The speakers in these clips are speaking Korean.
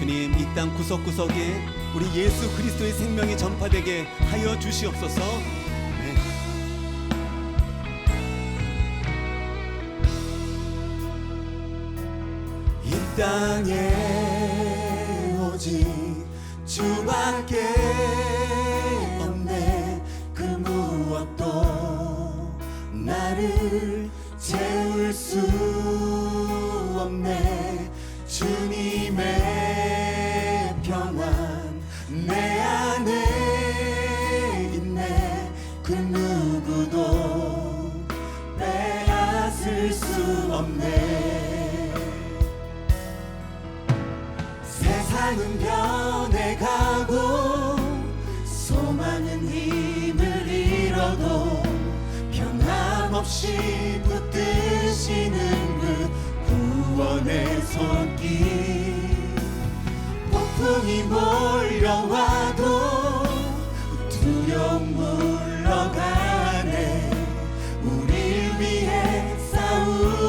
주님 이 땅 구석구석에 우리 예수 그리스도의 생명이 전파되게 하여 주시옵소서. 땅에 오직 주밖에 없네. 그 무엇도 나를 채울 수 없네. 주님의 그 누구도 빼앗을 수 없네. 세상은 변해가고 소망은 힘을 잃어도 변함없이 붙드시는 그 구원의 손길. 폭풍이 몰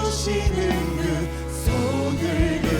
싸우시는 그 손을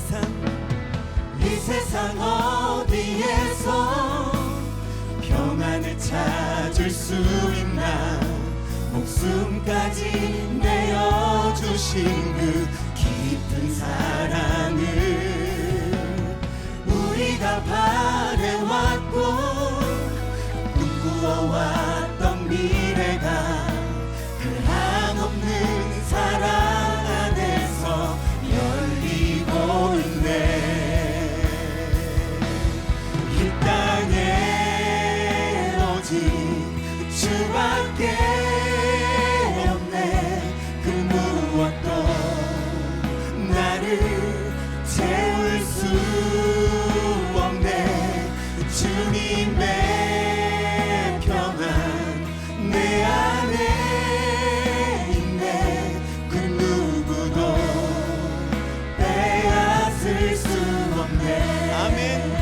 세상. 이 세상 어디에서 평안을 찾을 수 있나? 목숨까지 내어주신 아멘